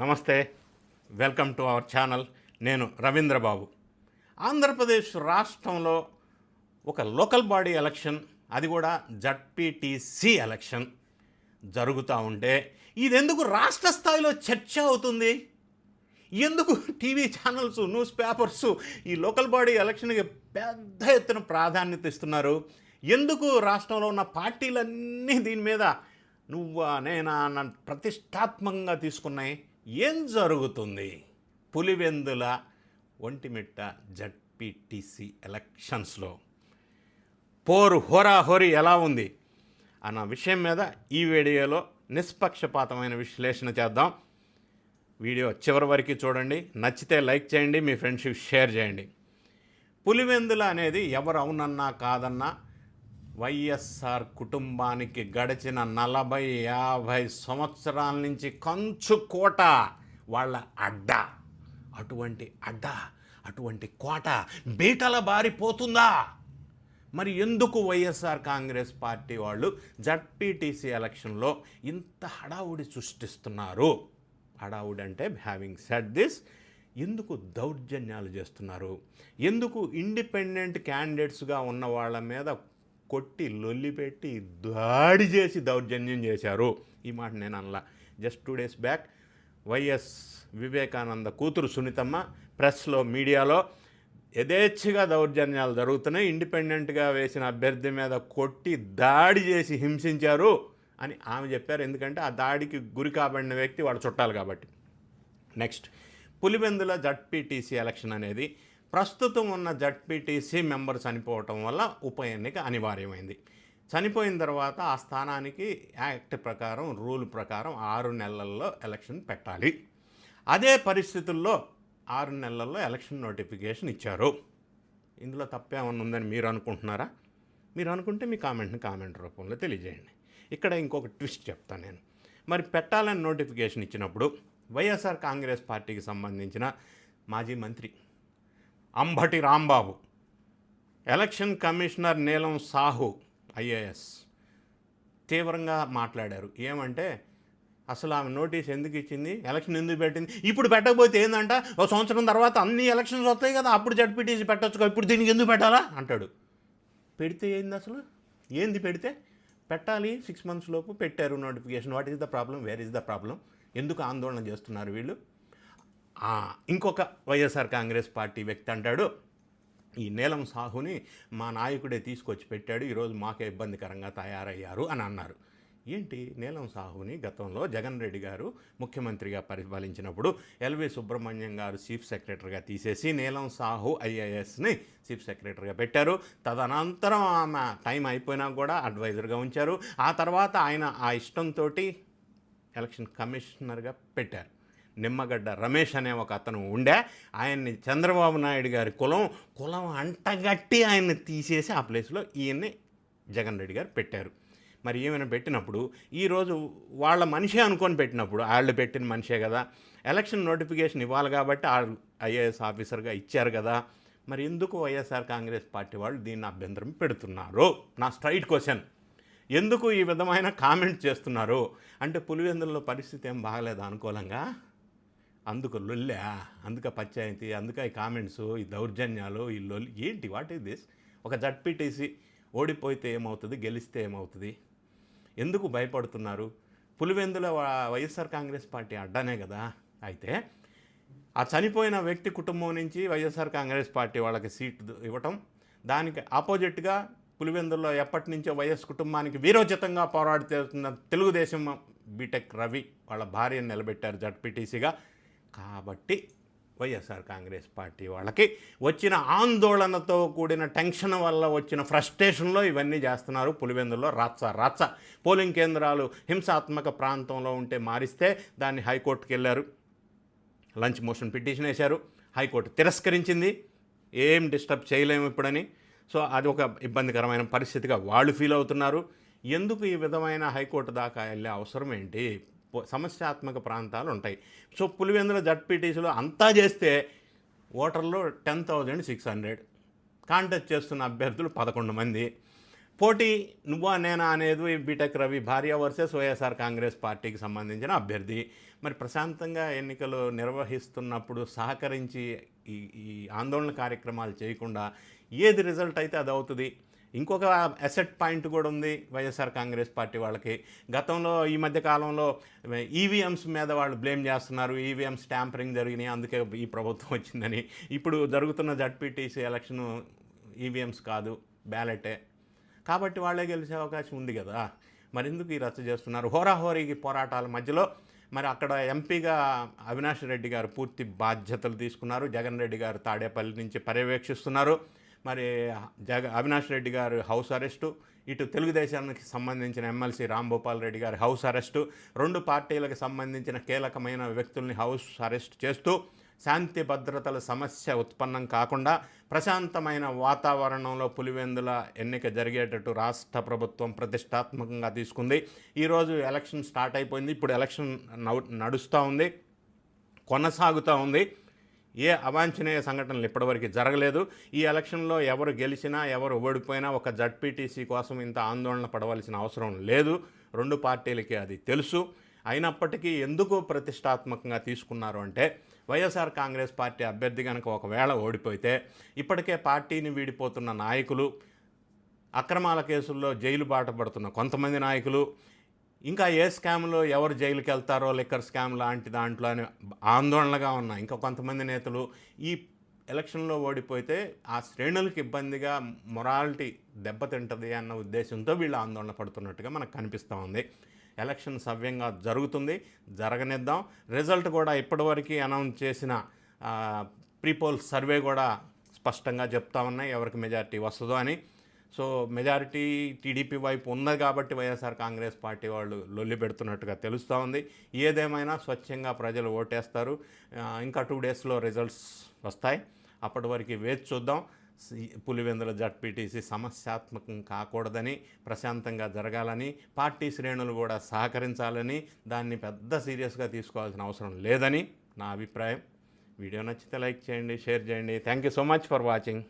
నమస్తే. Welcome to our channel. నేను రవీంద్రబాబు. ఆంధ్రప్రదేశ్ రాష్ట్రంలో ఒక లోకల్ బాడీ ఎలక్షన్ అది కూడా జడ్పీటీసీ ఎలక్షన్ జరుగుతూ ఉంటే ఇదెందుకు రాష్ట్ర స్థాయిలో చర్చ అవుతుంది? ఎందుకు టీవీ ఛానల్స్ న్యూస్ పేపర్స్ ఈ లోకల్ బాడీ ఎలక్షన్కి పెద్ద ఎత్తున ప్రాధాన్యత ఇస్తున్నారు? ఎందుకు రాష్ట్రంలో ఉన్న పార్టీలన్నీ దీని మీద నువ్వా నేనా ప్రతిష్టాత్మకంగా తీసుకున్నాయి? ఏం జరుగుతుంది? పులివెందుల ఒంటిమిట్ట జడ్పీటీసీ ఎలక్షన్స్లో. పోరు హోరాహోరీ ఎలా ఉంది? అన్న విషయం మీద ఈ వీడియోలో నిష్పక్షపాతమైన విశ్లేషణ చేద్దాం. వీడియో చివరి వరకు చూడండి. నచ్చితే లైక్ చేయండి. మీ ఫ్రెండ్షిప్ షేర్ చేయండి. పులివెందుల అనేది ఎవరు అవునన్నా కాదన్నా వైఎస్ఆర్ కుటుంబానికి గడిచిన నలభై యాభై సంవత్సరాల నుంచి కంచు కోట వాళ్ళ అడ్డ. అటువంటి అడ్డ అటువంటి కోట బీటల బారిపోతుందా? మరి ఎందుకు వైఎస్ఆర్ కాంగ్రెస్ పార్టీ వాళ్ళు జడ్పీటీసీ ఎలక్షన్లో ఇంత హడావుడి సృష్టిస్తున్నారు? హడావుడి అంటే హ్యావింగ్ సెట్ దిస్ ఎందుకు దౌర్జన్యాలు చేస్తున్నారు? ఎందుకు ఇండిపెండెంట్ క్యాండిడేట్స్గా ఉన్న వాళ్ళ మీద కొట్టి లొల్లిపెట్టి దాడి చేసి దౌర్జన్యం చేశారు. ఈ మాట నేను అనలా. Just two days back YS Vivekananda కూతురు సునీతమ్మ ప్రెస్లో మీడియాలో యథేచ్ఛగా దౌర్జన్యాలు జరుగుతున్నాయి. ఇండిపెండెంట్గా వేసిన అభ్యర్థి మీద కొట్టి దాడి చేసి హింసించారు అని ఆమె చెప్పారు. ఎందుకంటే ఆ దాడికి గురి కాబడిన వ్యక్తి వాడు చుట్టాలు కాబట్టి. నెక్స్ట్ పులివెందుల జడ్పీటీసీ ఎలక్షన్ అనేది ప్రస్తుతం ఉన్న జడ్పీటీసీ మెంబర్ చనిపోవటం వల్ల ఉప ఎన్నిక అనివార్యమైంది. చనిపోయిన తర్వాత ఆ స్థానానికి యాక్ట్ ప్రకారం రూల్ ప్రకారం ఆరు నెలల్లో ఎలక్షన్ పెట్టాలి. అదే పరిస్థితుల్లో ఆరు నెలల్లో ఎలక్షన్ నోటిఫికేషన్ ఇచ్చారు. ఇందులో తప్పేమన్నా ఉందని మీరు అనుకుంటున్నారా? మీరు అనుకుంటే మీ కామెంట్ని కామెంట్ రూపంలో తెలియజేయండి. ఇక్కడ ఇంకొక ట్విస్ట్ చెప్తాను నేను. మరి పెట్టాలని నోటిఫికేషన్ ఇచ్చినప్పుడు వైఎస్ఆర్ కాంగ్రెస్ పార్టీకి సంబంధించిన మాజీ మంత్రి అంబటి రాంబాబు. ఎలక్షన్ కమిషనర్ నీలం సాహు ఐఏఎస్. తీవ్రంగా మాట్లాడారు. ఏమంటే అసలు ఆమె నోటీస్ ఎందుకు ఇచ్చింది? ఎలక్షన్ ఎందుకు పెట్టింది? ఇప్పుడు పెట్టకపోతే ఏంటంట ఒక సంవత్సరం తర్వాత అన్ని ఎలక్షన్స్ వస్తాయి కదా అప్పుడు జడ్పీటీసీ పెట్టచ్చు ఇప్పుడు దీనికి ఎందుకు పెట్టాలా? అంటాడు. పెడితే ఏంది అసలు? ఏంది పెడితే? పెట్టాలి సిక్స్ మంత్స్ లోపు పెట్టారు notification what is the problem where is the problem ఎందుకు ఆందోళన చేస్తున్నారు వీళ్ళు? ఇంకొక వైఎస్ఆర్ కాంగ్రెస్ పార్టీ వ్యక్తి అంటాడు ఈ నీలం సాహుని మా నాయకుడే తీసుకొచ్చి పెట్టాడు ఈరోజు మాకే ఇబ్బందికరంగా తయారయ్యారు అని అన్నారు. ఏంటి నీలం సాహుని గతంలో జగన్ రెడ్డి గారు ముఖ్యమంత్రిగా పరిపాలించినప్పుడు ఎల్వి సుబ్రహ్మణ్యం గారు చీఫ్ సెక్రటరీగా తీసేసి నీలం సాహు ఐఏఎస్ని చీఫ్ సెక్రటరీగా పెట్టారు. తదనంతరం ఆమె టైం అయిపోయినా కూడా అడ్వైజర్గా ఉంచారు. ఆ తర్వాత ఆయన ఆ ఇష్టంతో ఎలక్షన్ కమిషనర్గా పెట్టారు. నిమ్మగడ్డ రమేష్ అనే ఒక అతను ఉండే. ఆయన్ని చంద్రబాబు నాయుడు గారి కులం కులం అంటగట్టి ఆయన్ని తీసేసి ఆ ప్లేస్లో ఈయన్ని జగన్ రెడ్డి గారు పెట్టారు. మరి ఏమైనా పెట్టినప్పుడు ఈరోజు వాళ్ళ మనిషే అనుకొని పెట్టినప్పుడు వాళ్ళు పెట్టిన మనిషే కదా ఎలక్షన్ నోటిఫికేషన్ ఇవ్వాలి కాబట్టి వాళ్ళు ఐఏఎస్ ఆఫీసర్గా ఇచ్చారు కదా మరి ఎందుకు వైఎస్ఆర్ కాంగ్రెస్ పార్టీ వాళ్ళు దీన్ని అభ్యంతరం పెడుతున్నారు? నా స్ట్రైట్ క్వశ్చన్. ఎందుకు ఈ విధమైన కామెంట్ చేస్తున్నారు? అంటే పులివెందులలో పరిస్థితి ఏం బాగలేదు అనుకూలంగా? అందుకు లొల్లా అందుక పంచాయతీ అందుక ఈ కామెంట్స్ ఈ దౌర్జన్యాలు ఈ లొల్లి ఏంటి వాట్ ఈస్ దిస్? ఒక జడ్పీటీసీ ఓడిపోతే ఏమవుతుంది గెలిస్తే ఏమవుతుంది? ఎందుకు భయపడుతున్నారు? పులివెందుల వైఎస్ఆర్ కాంగ్రెస్ పార్టీ అడ్డానే కదా? అయితే ఆ చనిపోయిన వ్యక్తి కుటుంబం నుంచి వైఎస్ఆర్ కాంగ్రెస్ పార్టీ వాళ్ళకి సీట్ ఇవ్వటం దానికి ఆపోజిట్గా పులివెందుల్లో ఎప్పటి నుంచో వైఎస్ కుటుంబానికి వీరోచితంగా పోరాడుతున్న తెలుగుదేశం బీటెక్ రవి వాళ్ళ భార్యను నిలబెట్టారు జడ్పీటీసీగా కాబట్టి వైఎస్ఆర్ కాంగ్రెస్ పార్టీ వాళ్ళకి వచ్చిన ఆందోళనతో కూడిన టెన్షన్ వల్ల వచ్చిన ఫ్రస్ట్రేషన్లో ఇవన్నీ చేస్తున్నారు. పులివెందుల్లో రాత్స రాత్స పోలింగ్ కేంద్రాలు హింసాత్మక ప్రాంతంలో ఉంటే మారిస్తే దాన్ని హైకోర్టుకి వెళ్ళారు. లంచ్ మోషన్ పిటిషన్ వేశారు. హైకోర్టు తిరస్కరించింది. ఏం డిస్టర్బ్ చేయలేము ఇప్పుడని. సో అది ఒక ఇబ్బందికరమైన పరిస్థితిగా వాళ్ళు ఫీల్ అవుతున్నారు. ఎందుకు ఈ విధమైన హైకోర్టు దాకా వెళ్ళే అవసరం ఏంటి? సమస్యాత్మక ప్రాంతాలు ఉంటాయి సో పులివెందుల జడ్పీటీసీలో అంతా చేస్తే ఓటర్లు ten thousand six hundred. Contest చేస్తున్న అభ్యర్థులు పదకొండు మంది. పోటీ నువ్వా నేనా అనేది బీటెక్ రవి భార్య వర్సెస్ వైఎస్ఆర్ కాంగ్రెస్ పార్టీకి సంబంధించిన అభ్యర్థి. మరి ప్రశాంతంగా ఎన్నికలు నిర్వహిస్తున్నప్పుడు సహకరించి ఈ ఈ ఆందోళన కార్యక్రమాలు చేయకుండా ఏది రిజల్ట్ అయితే అది అవుతుంది ఇంకొక అసెట్ పాయింట్ కూడా ఉంది వైఎస్ఆర్ కాంగ్రెస్ పార్టీ వాళ్ళకి. గతంలో ఈ మధ్య కాలంలో ఈవీఎంస్ మీద వాళ్ళు బ్లేమ్ చేస్తున్నారు. ఈవీఎంస్ ట్యాంపరింగ్ జరిగినాయి అందుకే ఈ ప్రభుత్వం వచ్చిందని. ఇప్పుడు జరుగుతున్న జడ్పీటీసీ ఎలక్షన్ ఈవీఎంస్ కాదు బ్యాలెటే కాబట్టి వాళ్ళే గెలిచే అవకాశం ఉంది కదా. మరి ఎందుకు ఈ రచ్చ చేస్తున్నారు? హోరాహోరీకి పోరాటాల మధ్యలో మరి అక్కడ ఎంపీగా అవినాష్ రెడ్డి గారు పూర్తి బాధ్యతలు తీసుకున్నారు. జగన్ రెడ్డి గారు తాడేపల్లి నుంచి పర్యవేక్షిస్తున్నారు. మరి జగ అవినాష్ రెడ్డి గారు హౌస్ అరెస్టు ఇటు తెలుగుదేశానికి సంబంధించిన ఎమ్మెల్సీ రాంభూపాల్ రెడ్డి గారి హౌస్ అరెస్టు రెండు పార్టీలకు సంబంధించిన కీలకమైన వ్యక్తుల్ని హౌస్ అరెస్ట్ చేస్తూ శాంతి భద్రతల సమస్య ఉత్పన్నం కాకుండా ప్రశాంతమైన వాతావరణంలో పులివెందుల ఎన్నిక జరిగేటట్టు రాష్ట్ర ప్రభుత్వం ప్రతిష్టాత్మకంగా తీసుకుంది. ఈరోజు ఎలక్షన్ స్టార్ట్ అయిపోయింది. ఇప్పుడు ఎలక్షన్ నడుస్తూ ఉంది. కొనసాగుతూ ఉంది. ఏ అవాంఛనీయ సంఘటనలు ఇప్పటివరకు జరగలేదు. ఈ ఎలక్షన్లో ఎవరు గెలిచినా ఎవరు ఓడిపోయినా ఒక జడ్పీటీసీ కోసం ఇంత ఆందోళన పడవలసిన అవసరం లేదు. రెండు పార్టీలకి అది తెలుసు. అయినప్పటికీ ఎందుకు ప్రతిష్టాత్మకంగా తీసుకున్నారు అంటే వైఎస్ఆర్ కాంగ్రెస్ పార్టీ అభ్యర్థి కనుక ఒకవేళ ఓడిపోతే ఇప్పటికే పార్టీని వీడిపోతున్న నాయకులు అక్రమాల కేసుల్లో జైలు బాట పడుతున్న కొంతమంది నాయకులు ఇంకా ఏ స్కామ్లో ఎవరు జైలుకి వెళ్తారో లిక్కర్ స్కామ్ లాంటి దాంట్లో అని ఆందోళనగా ఉన్న. ఇంకా కొంతమంది నేతలు ఈ ఎలక్షన్లో ఓడిపోతే ఆ శ్రేణులకు ఇబ్బందిగా మొరాలిటీ దెబ్బతింటుంది అన్న ఉద్దేశంతో వీళ్ళు ఆందోళన పడుతున్నట్టుగా మనకు కనిపిస్తూ ఉంది. ఎలక్షన్ సవ్యంగా జరుగుతుంది జరగనిద్దాం. రిజల్ట్ కూడా ఇప్పటివరకు అనౌన్స్ చేసిన ప్రీపోల్ సర్వే కూడా స్పష్టంగా చెప్తా ఉన్నాయి. ఎవరికి మెజారిటీ వస్తుందో అని సో మెజారిటీ టీడీపీ వైపు ఉన్నది కాబట్టి వైఎస్ఆర్ కాంగ్రెస్ పార్టీ వాళ్ళు లొల్లి పెడుతున్నట్టుగా తెలుస్తూ ఉంది. ఏదేమైనా స్వచ్ఛంగా ప్రజలు ఓటేస్తారు. ఇంకా టూ డేస్లో రిజల్ట్స్ వస్తాయి. అప్పటి వరకు వేచి చూద్దాం. సి- పులివెందుల జడ్పీటీసీ సమస్యాత్మకం కాకూడదని ప్రశాంతంగా జరగాలని పార్టీ శ్రేణులు కూడా సహకరించాలని దాన్ని పెద్ద సీరియస్గా తీసుకోవాల్సిన అవసరం లేదని నా అభిప్రాయం. వీడియో నచ్చితే లైక్ చేయండి షేర్ చేయండి. Thank you so much for watching